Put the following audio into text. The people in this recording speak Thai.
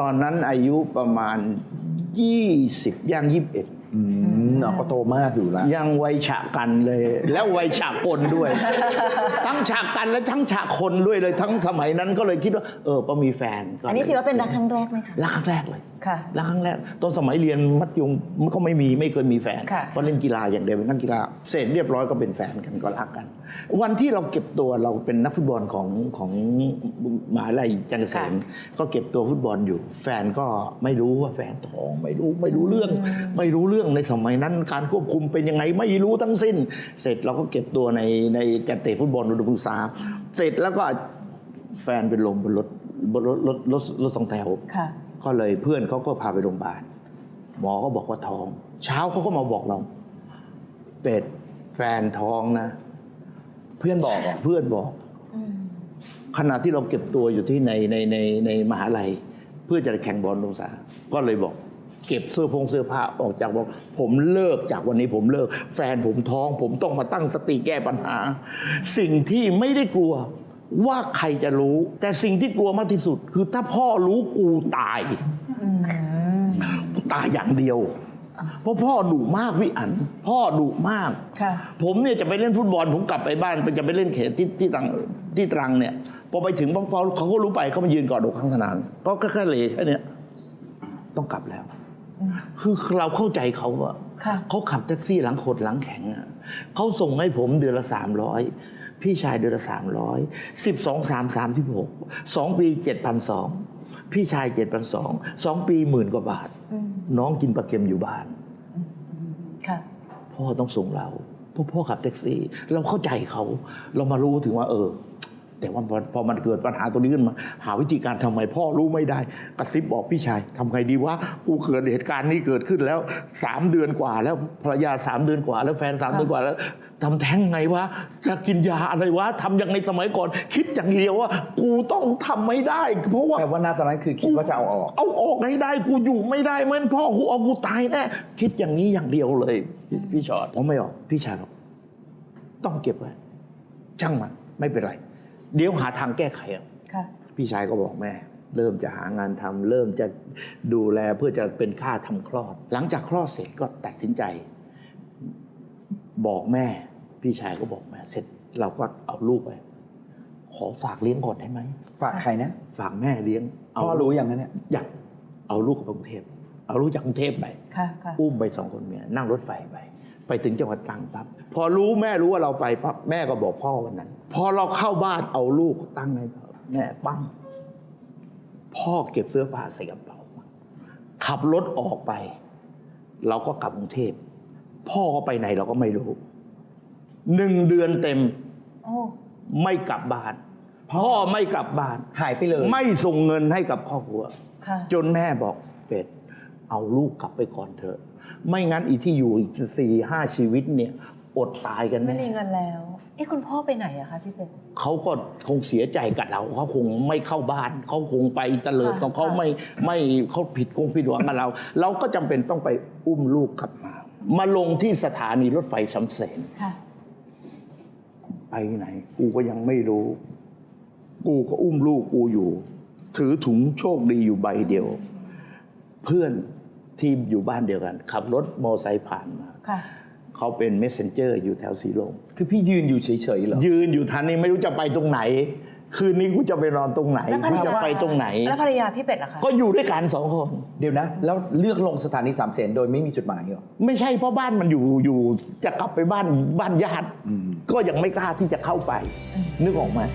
ตอนนั้นอายุประมาณ 20 ย่าง 21 อืมเนาะก็โตมากอยู่แล้ว ยังวัยฉะกันเลย แล้ววัยฉะคนด้วย ทั้งฉะกันและทั้งฉะคนด้วยเลย ทั้งสมัยนั้นก็เลยคิดว่า เออพอมีแฟนก็อันนี้ถือว่าเป็นรักครั้งแรกไหมคะรักครั้งแรกเลยค่ะรักครั้งแรกตอนสมัยเรียนมัธยมมันก็ไม่มีไม่เคยมีแฟนค่ะเพราะเล่นกีฬาอย่างเดียวเป็นนักกีฬาเสร็จเรียบร้อยก็เป็นแฟนกันก็รักกัน วันที่เราเก็บตัวเราเป็นนักฟุตบอลของของมหาลัยจันทร์เกษมก็เก็บตัวฟุตบอลอยู่ แฟนก็ไม่รู้ว่าแฟนท้องไม่รู้ไม่รู้เรื่อง ไม่รู้เรื่องในสมัยนั้นการควบคุมเป็นยังไงไม่รู้ทั้งสิ้น เสร็จเราก็เก็บตัวในในจะเตะฟุตบอลอุดมศึกษา เสร็จแล้วก็แฟนเป็นลมบนรถบนรถรถรถรถสองแถวค่ะก็เลยเพื่อนเขาก็พาไปโรงพยาบาลหมอก็บอกว่าท้อง เช้าเขาก็มาบอกเรา เป็ดแฟนท้องนะ เพื่อนบอกเหรอเพื่อนบอกขณะที่เราเก็บตัวอยู่ที่ในในในในมหาลัย เพื่อจะแข่งบอลลงสาก็เลยบอก เก็บเสื้อพงเสื้อผ้าออกจากบอกผมเลิกจากวันนี้ผมเลิก แฟนผมท้อง ผมต้องมาตั้งสติแก้ปัญหา สิ่งที่ไม่ได้กลัวว่าใครจะรู้ แต่สิ่งที่กลัวมากที่สุด คือถ้าพ่อรู้กูตายตายอย่างเดียว เพราะพ่อดุมากพี่อัน พ่อดุมากค่ะผมเนี่ยจะไปเล่นฟุตบอล ผมกลับไปบ้านไปจะไปเล่นเขตที่ที่ตรังที่ตรังเนี่ยพอไปถึงพอเขาก็รู้ไปเขามายืนกอดอกข้างสนามก็แค่เลยแค่เนี้ยต้องกลับแล้ว คือเราเข้าใจเขาอะค่ะเขาขับแท็กซี่หลังขดหลังแข็งอะเขาส่งให้ผมเดือนละสามร้อยพี่ชายเดือนละสามร้อยสิบสองสามสามที่หกสองปีเจ็ดพันสองพี่ชายเจ็ดพันสองสองปีหมื่นกว่าบาทอืมน้องกินปลาเค็มอยู่บ้านค่ะพ่อต้องส่งเราเพราะพ่อขับแท็กซี่ เราเข้าใจเขา เรามารู้ถึงว่าเออ แต่ว่าพอพอมันเกิดปัญหาตรงนี้ขึ้นมา หาวิธีการทำไมพ่อรู้ไม่ได้ กระซิบบอกพี่ชายทำไงดีวะกูเกิดเหตุการณ์นี้เกิดขึ้นแล้วสามเดือนกว่า แล้วภรรยาสามเดือนกว่า แล้วแฟนสามเดือนกว่าแล้วทำแท้งไงวะจะกินยาอะไรวะทำอย่างในสมัยก่อน คิดอย่างเดียวว่า กูต้องทำไม่ได้ เพราะว่าแปลว่าหน้าตอนนั้นคือคิดว่าจะเอาออก เอาออกให้ได้กูอยู่ไม่ได้เหมือนพ่อกูเอากูตายแน่คิดอย่างนี้อย่างเดียวเลยพี่พี่ชอดผมไม่ออกพี่ชายบอกต้องเก็บไว้ช่างมันไม่เป็นไร เดี๋ยวหาทางแก้ไขเอาค่ะพี่ชายก็บอกแม่ เริ่มจะหางานทำเริ่มจะดูแลเพื่อจะเป็นค่าทำคลอด หลังจากคลอดเสร็จก็ตัดสินใจ บอกแม่ พี่ชายก็บอกแม่ เสร็จเราก็เอาลูกไป ขอฝากเลี้ยงก่อนได้ไหมฝากใครนะฝากแม่เลี้ยงพ่อรู้อย่างนั้นเนี่ยอยากเอาลูกกับกรุงเทพเอาลูกจากกรุงเทพไปค่ะค่ะอุ้มไปสองคนเมียนั่งรถไฟไป ไปถึงจังหวัดตรังปั๊บพอรู้แม่รู้ว่าเราไปปั๊บแม่ก็บอกพ่อวันนั้น พอเราเข้าบ้านเอาลูกตั้งในแม่ปั้งพ่อเก็บเสื้อผ้าใส่กระเป๋าขับรถออกไป เราก็กลับกรุงเทพพ่อก็ไปไหนเราก็ไม่รู้หนึ่งเดือนเต็มโอ้ไม่กลับบ้าน พ่อไม่กลับบ้านหายไปเลย ไม่ส่งเงินให้กับครอบครัวค่ะจนแม่บอกเป็ด เอาลูกกลับไปก่อนเถอะ ไม่งั้นอีกที่อยู่อีกสี่ห้าชีวิตเนี่ยอดตายกันไม่แน่มีเงินแล้วเอ้คุณพ่อไปไหนอะคะพี่เป็ด เขาก็คงเสียใจกับเราเขาคงไม่เข้าบ้านเขาคงไปเตลิดค่ะของเขาค่ะ ไม่ไม่เขาผิดคงผิดหวังกับเรา เราก็จำเป็นต้องไปอุ้มลูกกลับมา มาลงที่สถานีรถไฟสำเสน ค่ะ ไปไหน กูก็ยังไม่รู้ กูก็อุ้มลูกกูอยู่ ถือถุงโชคดีอยู่ใบเดียว เพื่อน ที่อยู่บ้านเดียวกัน ขับรถมอไซค์ผ่านมาค่ะเขาเป็นเมสเซนเจอร์อยู่แถวสีลมคือพี่ยืนอยู่เฉยๆเหรอ ยืนอยู่ทันนี้ไม่รู้จะไปตรงไหน คืนนี้กูจะไปนอนตรงไหนแล้วภรกูรจะยาไปตรงไหน แล้วภรรยาพี่เป็ดล่ะคะก็อยู่ด้วยกันสองคน เดี๋ยวนะ แล้วเลือกลงสถานีสามเสนโดยไม่มีจุดหมายเหรอ ไม่ใช่เพราะบ้านมันอยู่อยู่จะกลับไปบ้านบ้านญาติอืมก็ยังไม่กล้าที่จะเข้าไป นึกออกไหมค